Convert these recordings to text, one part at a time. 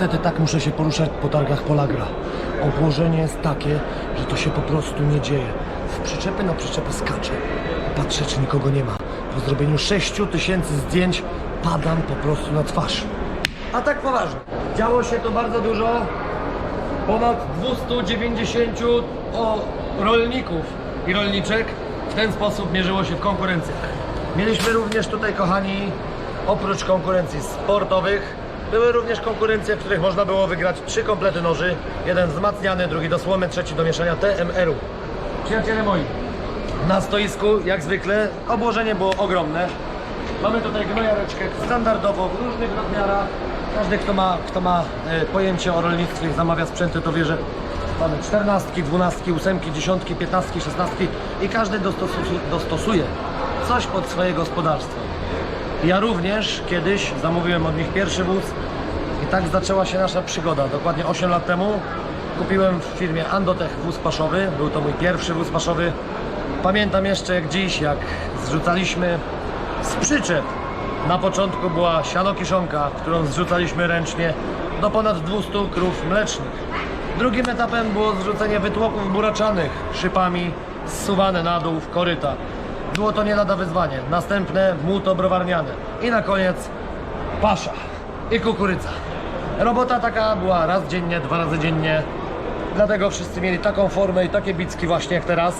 niestety tak muszę się poruszać po targach Polagra. Obłożenie jest takie, że to się po prostu nie dzieje. Z przyczepy na przyczepę skaczę. Patrzę, czy nikogo nie ma. Po zrobieniu 6 tysięcy zdjęć padam po prostu na twarz. A tak poważnie. Działo się to bardzo dużo. Ponad 290 o, rolników i rolniczek w ten sposób mierzyło się w konkurencjach. Mieliśmy również tutaj, kochani, oprócz konkurencji sportowych, były również konkurencje, w których można było wygrać trzy komplety noży. Jeden wzmacniany, drugi do słomy, trzeci do mieszania TMR-u. Przyjaciele moi, na stoisku, jak zwykle, obłożenie było ogromne. Mamy tutaj gnojareczkę standardowo w różnych rozmiarach. Każdy, kto ma, kto ma e, pojęcie o rolnictwie i zamawia sprzęty, to wie, że mamy czternastki, dwunastki, ósemki, dziesiątki, piętnastki, szesnastki i każdy dostosuje, dostosuje coś pod swoje gospodarstwo. Ja również kiedyś zamówiłem od nich pierwszy wóz i tak zaczęła się nasza przygoda. Dokładnie 8 lat temu kupiłem w firmie Andotech wóz paszowy. Był to mój pierwszy wóz paszowy. Pamiętam jeszcze jak dziś, jak zrzucaliśmy z przyczep. Na początku była sianokiszonka, którą zrzucaliśmy ręcznie do ponad 200 krów mlecznych. Drugim etapem było zrzucenie wytłoków buraczanych szypami zsuwane na dół w koryta. Było to nie lada wyzwanie. Następne młód obrowarniane. I na koniec pasza i kukurydza. Robota taka była raz dziennie, dwa razy dziennie. Dlatego wszyscy mieli taką formę i takie bicki właśnie jak teraz,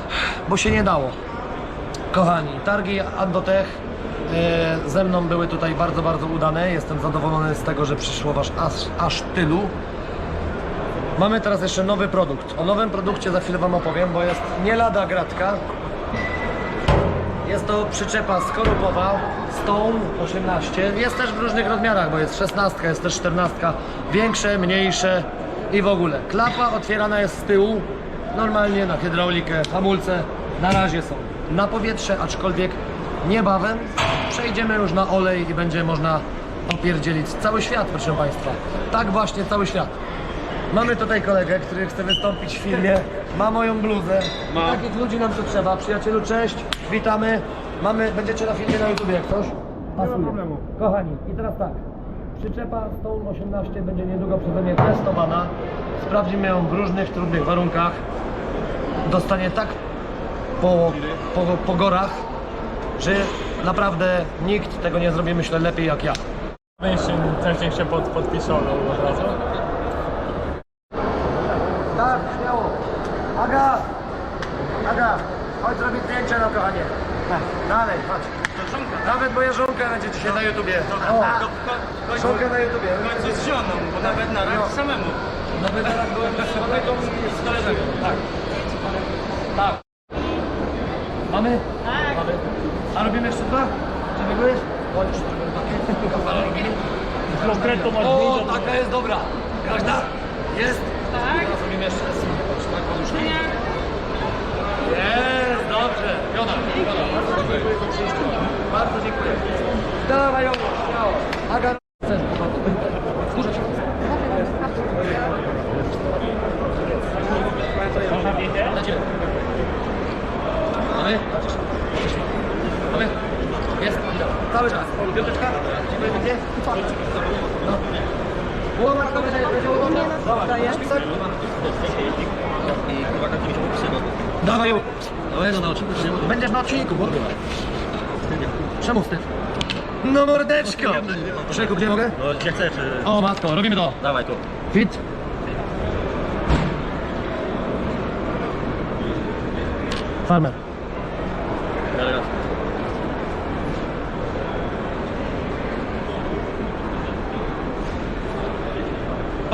bo się nie dało. Kochani, targi Andotech e, ze mną były tutaj bardzo, bardzo udane. Jestem zadowolony z tego, że przyszło was aż, aż tylu. Mamy teraz jeszcze nowy produkt. O nowym produkcie za chwilę Wam opowiem, bo jest nie lada gratka. Jest to przyczepa skorupowa Stone 18. Jest też w różnych rozmiarach, bo jest 16, jest też 14. Większe, mniejsze i w ogóle. Klapa otwierana jest z tyłu, normalnie na hydraulikę, hamulce na razie są na powietrze, aczkolwiek niebawem przejdziemy już na olej i będzie można opierdzielić cały świat, proszę Państwa. Tak właśnie cały świat. Mamy tutaj kolegę, który chce wystąpić w filmie, ma moją bluzę. I takich ludzi nam tu trzeba. Przyjacielu, cześć, witamy. Mamy, będziecie na filmie na YouTubie jak coś? Pasuje. problemu. Kochani, i teraz tak. Przyczepa Stone 18 będzie niedługo przeze mnie testowana. Sprawdzimy ją w różnych trudnych warunkach. Dostanie tak po, po, po gorach, że naprawdę nikt tego nie zrobi, myślę, lepiej jak ja. Mężczyzn też się pod, podpiszą od razu. Tak, śmiało. Aga! Aga, chodź zrobić zdjęcie no kochanie. Dalej, chodź. Nawet moja żonka będzie dzisiaj na YouTubie. O, żonka na YouTubie. końcu z żoną, bo nawet na raz samemu. Nawet teraz byłem z kolegą i z koleżanką. Tak. Tak. Mamy? Tak. Mamy. A robimy jeszcze dwa? Czy biegłeś? Chodź. Konkretną masz O, taka jest dobra. Każda? Jest? Tak. Robimy jeszcze raz. Tak, poduszki. Jest, dobrze. Jona, bardzo dziękuję. Dawaj, Jona, śmiało. Aga? Dla Ciebie. Mamy? Mamy? Jest? Cały czas. Piąteczka? Dziękuję pięknie. No. Dawaj ją. No, na odcinku, Będziesz na odcinku, bo... Czemu wstyd? No mordeczko! Przekup, gdzie mogę? No gdzie chcesz? y, O matko, robimy to. Dawaj tu. Fit. Farmer. Elegancko.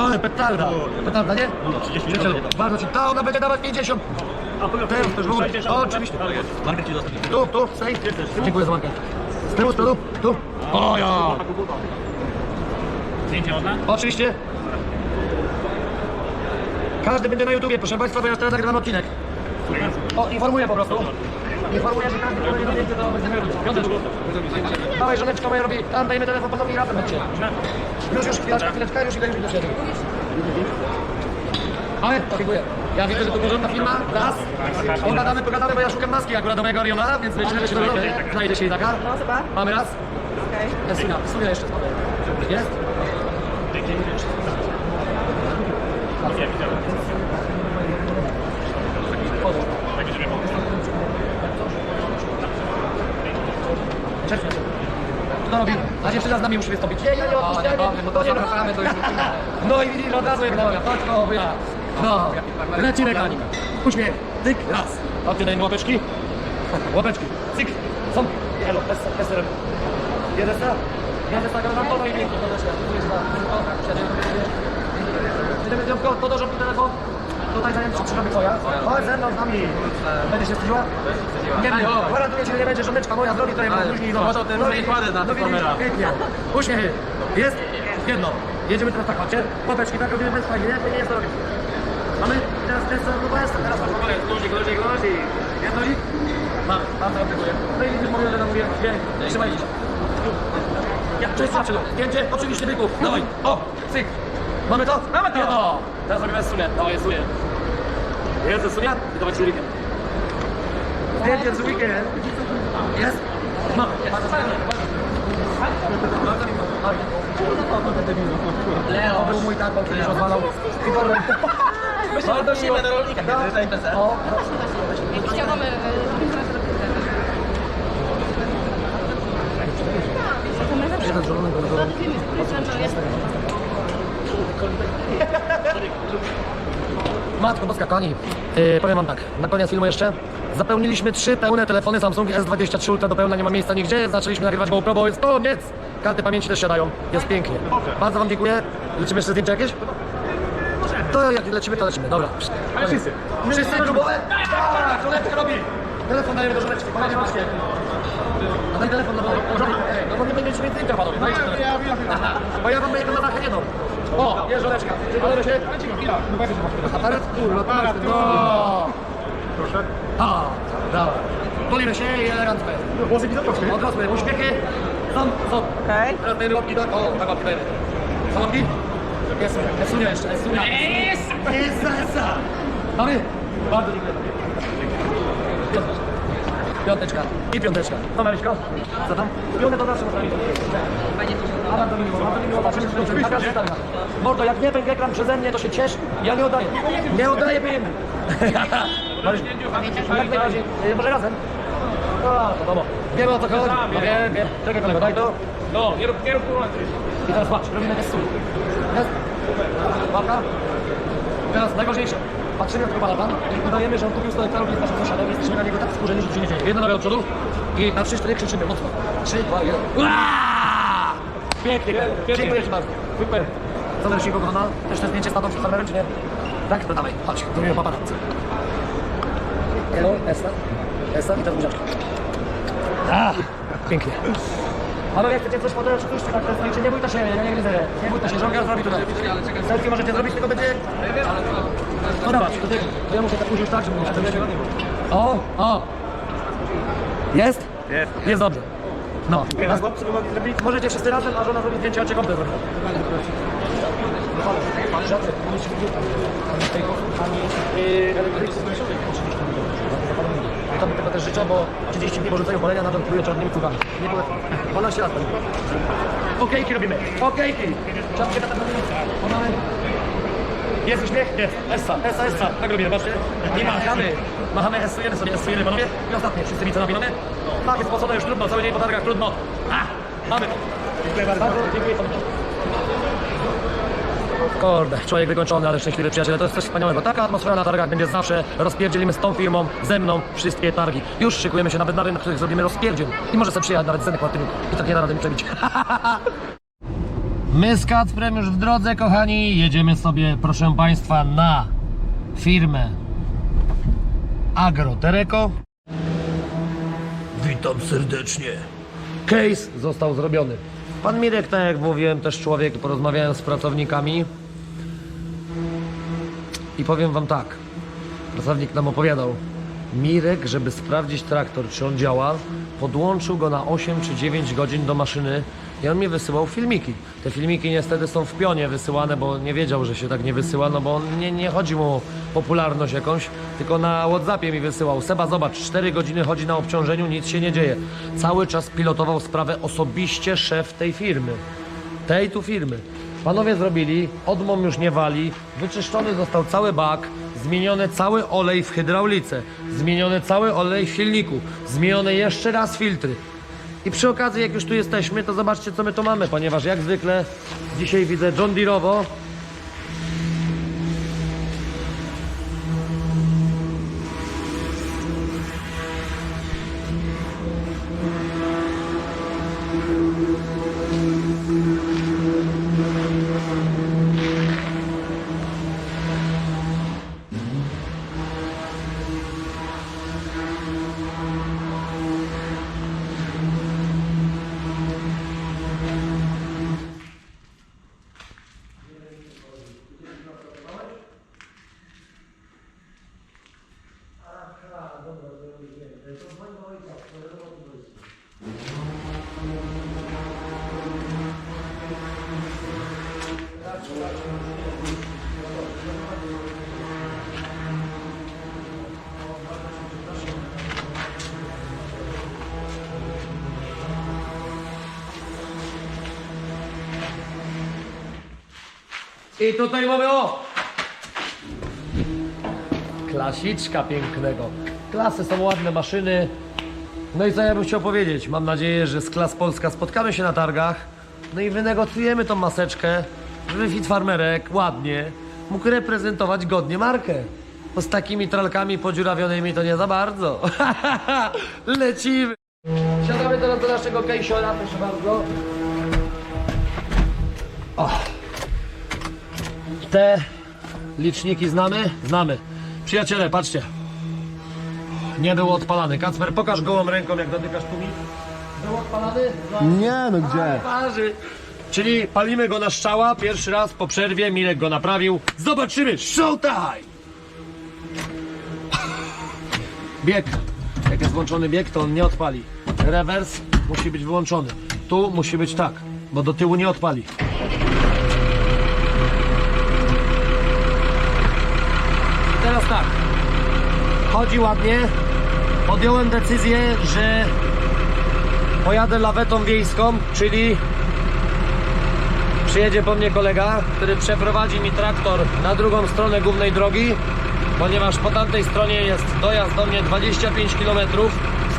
Ale petarda. Petarda, nie? No, 30 minut. Przyjacielu, bardzo ci. Ta ona będzie dawać 50. Teraz też w ogóle. O, oczywiście. Market ci dostanie. Tu, tu, stoi. Dziękuję za markę. Z tyłu, z tyłu, tu. O ja. Zdjęcie można? Oczywiście. Każdy będzie na YouTubie, proszę Państwa, bo ja teraz nagrywam odcinek. O, informuję po prostu. Informuję, że każdy, będzie to będziemy robić. Piąteczku. Dawaj, żoneczka moja robi. Tam dajmy telefon panowi i razem chodźcie. Już, już, chwileczka, chwileczka, już idę, już idę, siedzę. Ale, dziękuję. Ja widzę, że to porządna firma, raz. Pogadamy, pogadamy, bo ja szukam maski akurat do mojego Oriona, więc myślę, że dogadamy. Znajdzie się i taka. No. Mamy raz. Okej. Jest Sunia, Sunia jeszcze. Jest? Nie, widziałem. Taki, żeby pomóc. Cześć. Co robi? A dziewczyna z nami musi wystąpić. Nie, nie, nie, to nie ruszamy, to już No i widzisz, od razu jak nowia, chodź, no, ja. No, leci mechanika. Uśmiech, tyk, raz. Chodźcie, dajmy łapeczki. Łapeczki, cyk. Są. Elo, bez, bez remy. Jeden sta. Jeden sta, granatowa i pięknie. Jedziemy tylko, to do żołnierza telefon. Tutaj się przyszedł koja. Chodź ze mną z nami. Będziesz się wstydziła? Nie wiem, gwarantuję ci, że nie będzie żoneczka moja, zrobi to jak później. Zobacz, o tym nie kładę na no widzisz, kamera. Pięknie. Uśmiechy. Jest? Jedno. Jedziemy teraz tak, patrzcie. Łapeczki, tak robimy bez fajnie, nie? To nie jest to robić. Mamy teraz ten sam próba jest, teraz masz próbę, guzik, guzik, guzik. Jedno i... Mam, mam to aplikuję. No i widzisz, mówię, że nam mówię, nie, trzymaj się. Ja, cześć, go. Zdjęcie, oczywiście byków. Dawaj, o, cyk. Mamy to? Mamy to! No. Teraz robimy sunię. Dawaj, jest sunię. Jest sunia? I dawaj człowikiem. Zdjęcie z weekend. Jest? Mam. Leo. Był mój tato, kiedyś rozwalał. Bardzo Musimy do rolnika, kiedy to impreza. O, Chciałam... jeden zielony, kolorowy. Matko Boska, kochani, yy, powiem wam tak, na koniec filmu jeszcze. Zapełniliśmy trzy pełne telefony Samsung S23 Ultra do pełna, nie ma miejsca nigdzie. Zaczęliśmy nagrywać GoPro, bo jest koniec. Karty pamięci też siadają, jest pięknie. Bardzo wam dziękuję. Lecimy jeszcze zdjęcia jakieś? To jak lecimy, to lecimy, dobra. Ale wszyscy. Wszyscy grubowe? Tak, żoneczka robi. Telefon dajemy do żoneczki, macie. A daj telefon, no bo, no bo nie będziecie mieć zdjęcia panowie. Dajcie telefon. Bo ja wam mojego na dachę dam. O, jest żoneczka. Ale się... Aparat? Kurwa, aparat, no. Proszę. A, dobra. Tulimy się i elegancko jest. Włosy widzotowskie. Odrosły, uśmiechy. Są, są. Okej. Teraz dajemy łapki, tak? O, tak łapki dajemy. Są łapki? Jest, jest Sunia jeszcze, jest Sunia. Jest! Jest, jest! Mamy? Bardzo dziękuję. Piąteczka. Piąteczka. I piąteczka. To Maryśko? Co tam? Piątkę to zawsze można mieć. A bardzo mi miło, bardzo mi miło. Patrzymy, czy to jest taka Mordo, jak nie będzie ekran przeze mnie, to się ciesz. Ja nie oddaję. Nie oddaję pieniędzy. Maryś, jak najbardziej. Y, Może razem? No, no, no. Wiemy o co chodzi. No, wiem, wiem. Czekaj kolego, daj to. No, nie rób, nie rób kurwa. I teraz patrz, robimy test stół. Jest. Łapka. Teraz najważniejsze. Patrzymy jak chyba lata i udajemy, że on kupił 100 hektarów i jest naszym sąsiadem. Jesteśmy na niego tak skurzeni, że się nie dzieje. Jedna noga do przodu i na 3-4 krzyczymy mocno. 3, 2, 1. Uaaaa! Pięknie, dziękuję Ci bardzo. Super. Co jego kochana? Też te zdjęcie z tatą przed kamerą, czy nie? Tak? To dawaj, chodź, zrobimy paparazzi. Hello, Esta. Esta i teraz buziaczki. Ah, pięknie. Ale jak chcecie coś podać, oczywiście tak, to jest, nie bójcie się, ja nie gryzę, nie bójcie się, żonka zrobi tutaj. Selfie możecie zrobić, tylko będzie... No dawać, to to ja muszę tak później tak, żeby nie O, o! Jest? Jest. Jest dobrze. No. Raz, możecie wszyscy razem, a żona zrobi zdjęcie, a cię. To by tego też życzę, bo 30 dni porzucają palenia, nadal pluje czarnymi cugami. Nie było 12 lat. Okejki robimy. Okejki. Czapkę na Mamy. Jest uśmiech? Jest. Essa, Essa, Essa. Tak robimy, patrzcie. I machamy. Machamy, esujemy sobie, esujemy panowie. I ostatnie, wszyscy widzą napinamy. Tak, jest spocone już trudno, cały dzień po targach trudno. A, mamy to. Dziękuję bardzo. Dziękuję panu. Kurde, człowiek wykończony, ale szczęśliwy przyjaciele, to jest coś wspaniałego. Taka atmosfera na targach będzie zawsze. Rozpierdzielimy z tą firmą, ze mną, wszystkie targi. Już szykujemy się na wydary, na których zrobimy rozpierdziel. I może sobie przyjechać nawet Zenek Martyniuk. I tak nie da rady mi przebić. My z Kacprem już w drodze, kochani. Jedziemy sobie, proszę Państwa, na firmę Agrotereko. Witam serdecznie. Case został zrobiony. Pan Mirek, tak jak mówiłem, też człowiek, porozmawiałem z pracownikami i powiem Wam tak. Pracownik nam opowiadał. Mirek, żeby sprawdzić traktor, czy on działa, podłączył go na 8 czy 9 godzin do maszyny i on mi wysyłał filmiki. Te filmiki niestety są w pionie wysyłane, bo nie wiedział, że się tak nie wysyła, no bo nie, nie chodzi mu o popularność jakąś, tylko na Whatsappie mi wysyłał. Seba, zobacz, 4 godziny chodzi na obciążeniu, nic się nie dzieje. Cały czas pilotował sprawę osobiście szef tej firmy tej tu firmy. Panowie zrobili, odmom już nie wali, wyczyszczony został cały bak, zmieniony cały olej w hydraulice, zmieniony cały olej w silniku, zmienione jeszcze raz filtry. I przy okazji, jak już tu jesteśmy, to zobaczcie, co my tu mamy, ponieważ jak zwykle dzisiaj widzę John Deere'owo. I tutaj mamy o! Klasiczka pięknego. Klasy są ładne maszyny. No i co ja bym chciał powiedzieć? Mam nadzieję, że z Klas Polska spotkamy się na targach. No i wynegocjujemy tą maseczkę, żeby Fit Farmerek ładnie mógł reprezentować godnie markę. Bo z takimi tralkami podziurawionymi to nie za bardzo. Lecimy. Siadamy teraz do naszego kejsiora, proszę bardzo. Te liczniki znamy? Znamy. Przyjaciele, patrzcie. Nie był odpalany. Kacper, pokaż gołą ręką, jak dotykasz tumi. Był odpalany? No. Nie, no gdzie? Parzy. Czyli palimy go na szczała, pierwszy raz po przerwie, Milek go naprawił. Zobaczymy, showtime! Bieg. Jak jest włączony bieg, to on nie odpali. Rewers musi być wyłączony. Tu musi być tak, bo do tyłu nie odpali. I teraz tak. Chodzi ładnie. Podjąłem decyzję, że pojadę lawetą wiejską, czyli przyjedzie po mnie kolega, który przeprowadzi mi traktor na drugą stronę głównej drogi, ponieważ po tamtej stronie jest dojazd do mnie 25 km.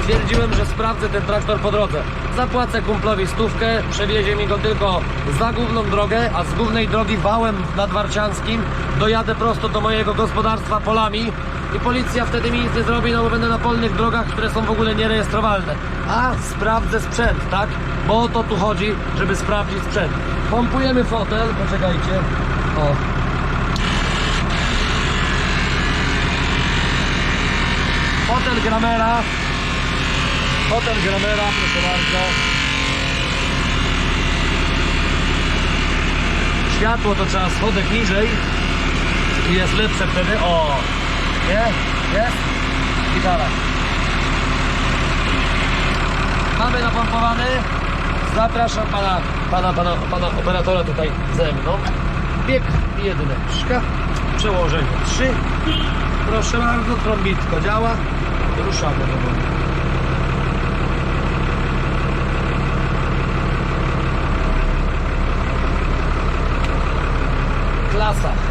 Stwierdziłem, że sprawdzę ten traktor po drodze. Zapłacę kumplowi stówkę, przewiezie mi go tylko za główną drogę, a z głównej drogi wałem nadwarcianskim dojadę prosto do mojego gospodarstwa polami i policja wtedy mi nic nie zrobi, no bo będę na polnych drogach, które są w ogóle nierejestrowalne. A sprawdzę sprzęt, tak? Bo o to tu chodzi, żeby sprawdzić sprzęt. Pompujemy fotel, poczekajcie. O. Fotel Gramera. Fotel Gramera, proszę bardzo. Światło to trzeba schodek niżej i jest lepsze wtedy. O! Nie? Jest? Gitara. Mamy napompowany. Zapraszam pana, pana, pana, pana operatora tutaj ze mną. Bieg jedyneczka. Przełożenie 3. Proszę bardzo, trąbitko działa. Ruszamy do góry. Klasa.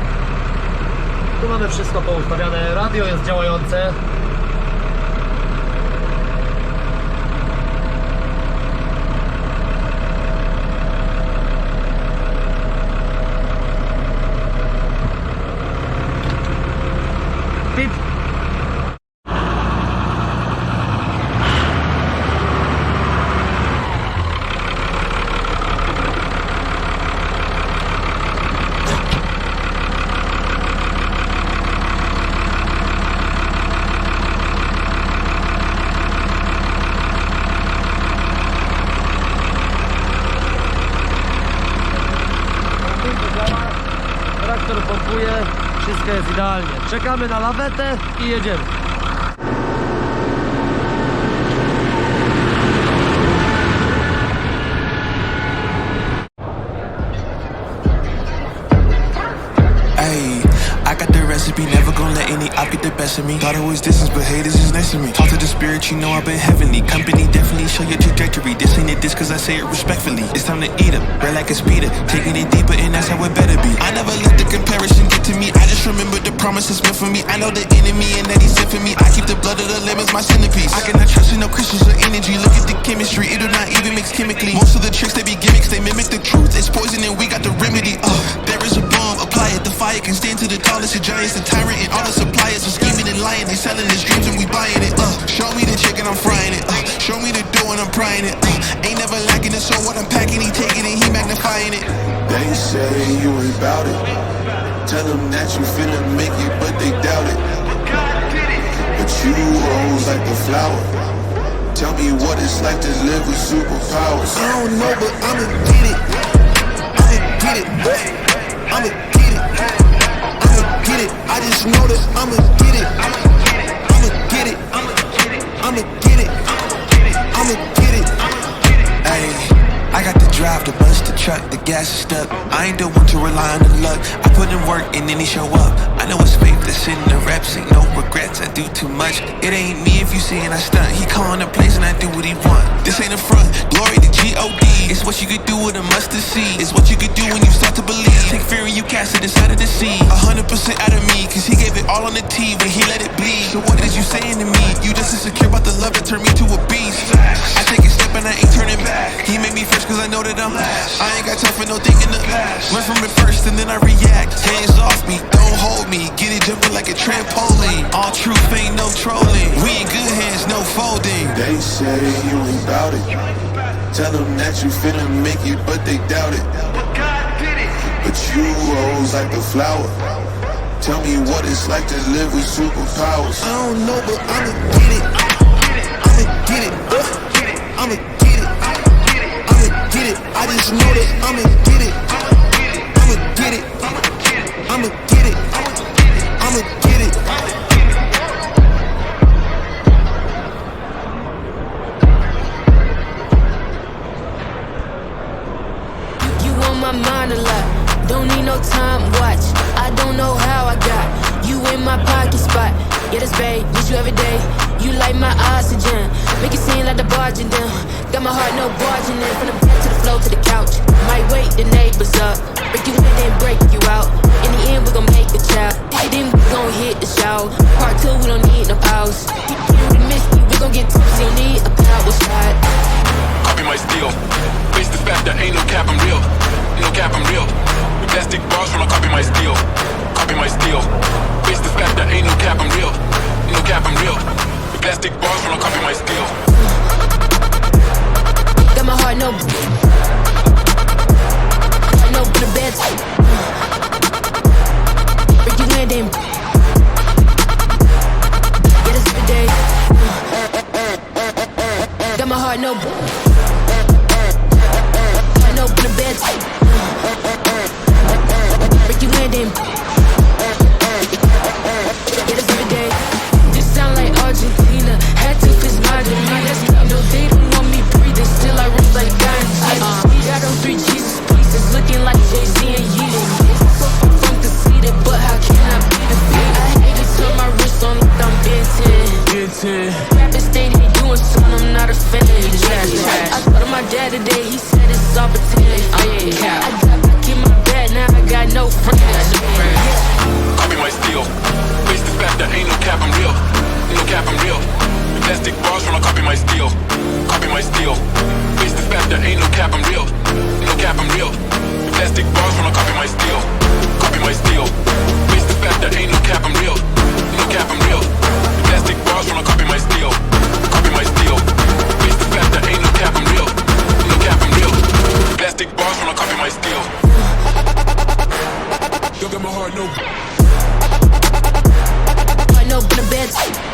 Mamy wszystko poustawiane. Radio jest działające. Pip. Traktor pompuje, wszystko jest idealnie. Czekamy na lawetę i jedziemy. Recipe, never gonna let any op get the best of me. Thought it was distance, but haters is next to me. Talk to the spirit, you know I've been heavenly. Company definitely show your trajectory. This ain't a diss cause I say it respectfully. It's time to eat up, red like a speeder. Taking it deeper and that's how it better be. I never let the comparison get to me. I just remember the promises meant for me. I know the enemy and that he's sent for me. I keep the blood of the lemons my centerpiece. I cannot trust in no crystals or energy. Look at the chemistry, it do not even mix chemically. Most of the tricks they be gimmicks, they mimic the truth. It's poison and we got the remedy. Uh, there is a bomb, apply it. The fire can stand to the tallest of giants. The tyrant and all the suppliers are scheming and lying. They selling his dreams and we buying it. Uh, show me the chicken, I'm frying it. Uh, show me the dough and I'm prying it. Uh, ain't never lacking it, so what I'm packing, he taking it, he magnifying it. They say you ain't bout it. Tell them that you finna make it, but they doubt it. But God did it. But you rose like the flower. Tell me what it's like to live with superpowers. I don't know, but I'ma get it. I'ma get it. I'ma get it. I'ma get it. I just know that I'ma get it. I'ma get it. I'ma get it. I'ma get it. I'ma get it. I'ma get Ayy. I got the drive, the bus, the truck, the gas is stuck. I ain't the one to rely on the luck. I put in work and then he show up. I know it's fake that's in the reps, ain't no regrets. I do too much. It ain't me if you see and I stunt. He calling the place and I do what he want. This ain't a front. Glory to G-O-D. It's what you could do with a mustard seed. It's what you could do when you start to believe. Take fear and you cast it inside of the sea. Uh-huh. 100% out of me, cause he gave it all on the tee, when he let it bleed. So what is you saying to me? You just insecure about the love that turned me to a beast. I take a step and I ain't turning back. He made me fresh cause I know that I'm last. I ain't got time for no thinking of past. Learn from it first and then I react. Hands off me, don't hold me. Get it jumping like a trampoline. All truth ain't no trolling. We in good hands, no folding. They say you ain't about it. Tell them that you finna make it, but they doubt it. But you rose like the flower. Tell me what it's like to live with superpowers. I don't know, but I'ma get it. I'ma get it. I'ma get it. I'ma get it. I just know that I'ma get it. A. I'ma get it. I'ma get it. I'ma get it. My steel. Face the fact that ain't no cap, I'm real. No cap, I'm real. The plastic bars I copy my steel. Got my heart no. No for the bed. Break you in, then. Get us day. Got my heart no. No for the bed. Break you Argentina. Had to fist my demeanor. No, they don't want me breathing. Still, I rip like Guaranteed. Uh, got on three Jesus pieces. Looking like Jay Z and Yeezy. got my heart no. Heart no, but a bitch.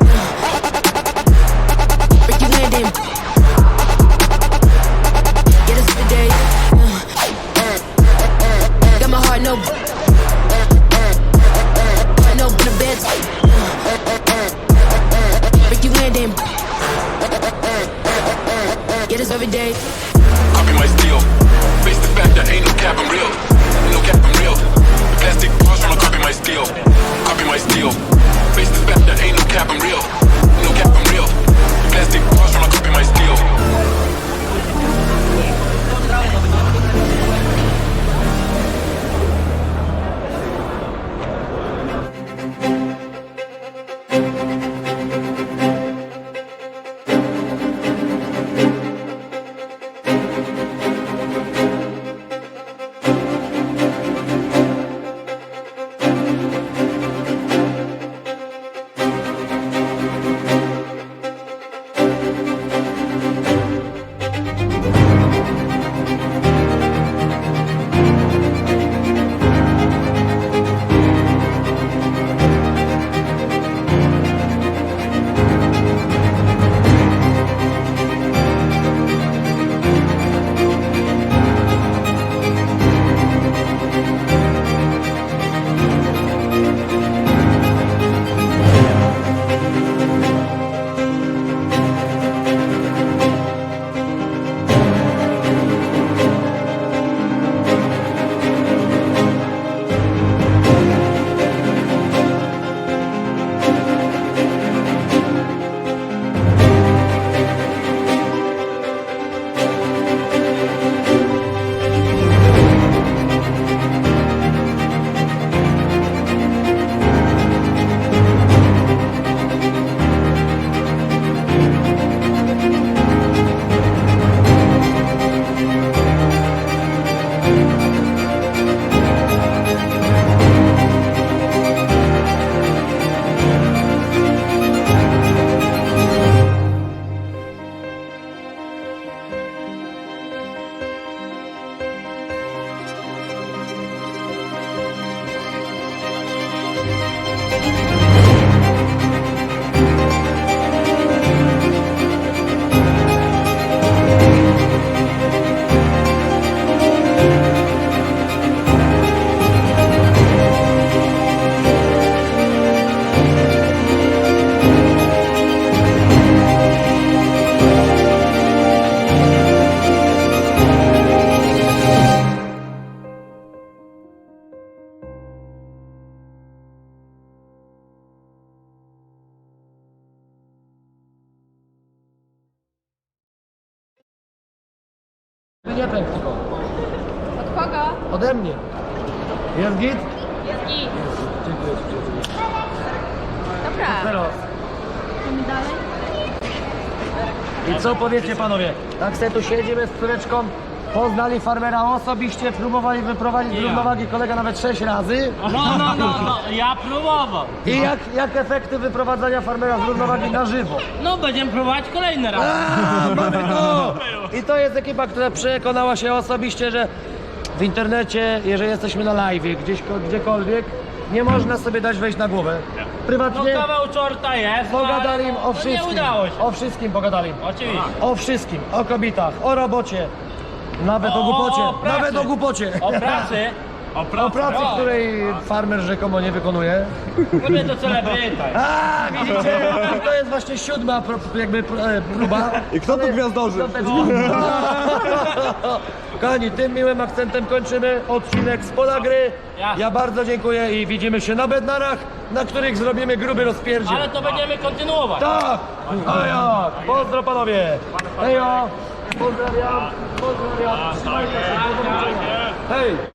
Nie pęk tylko. Od kogo? Ode mnie. Jest git? Jest git. Dziękuję Ci. Dobra. Teraz. Idziemy dalej. I co powiecie panowie? Tak sobie tu siedzimy z córeczką, poznali farmera osobiście, próbowali wyprowadzić z równowagi kolega nawet sześć razy. No, no, no, no, ja próbował. I jak, jak efekty wyprowadzania farmera z równowagi na żywo? No, będziemy próbować kolejny raz. A, mamy to! I to jest ekipa, która przekonała się osobiście, że w internecie, jeżeli jesteśmy na live, gdzieś, gdziekolwiek, nie można sobie dać wejść na głowę. No, Prywatnie kawał czorta jest. pogadali im o no, wszystkim. Nie udało się. O wszystkim pogadali. Oczywiście. O wszystkim, o kobietach, o robocie, nawet o, O, głupocie, o, o pracy. nawet o głupocie. O pracy. O pracy, której farmer rzekomo nie wykonuje. To celebryta. A, widzicie? To jest właśnie siódma pro- jakby e, próba. I kto tu gwiazdorzy? Kochani, tym miłym akcentem kończymy odcinek z pola gry. Ja bardzo dziękuję i widzimy się na bednarach, na których zrobimy gruby rozpierdziel. Ale to będziemy kontynuować. Tak! A jak? Pozdro panowie! Hejo! Pozdrawiam! Pozdrawiam! Trzymajcie się! Do zobaczenia. Hej!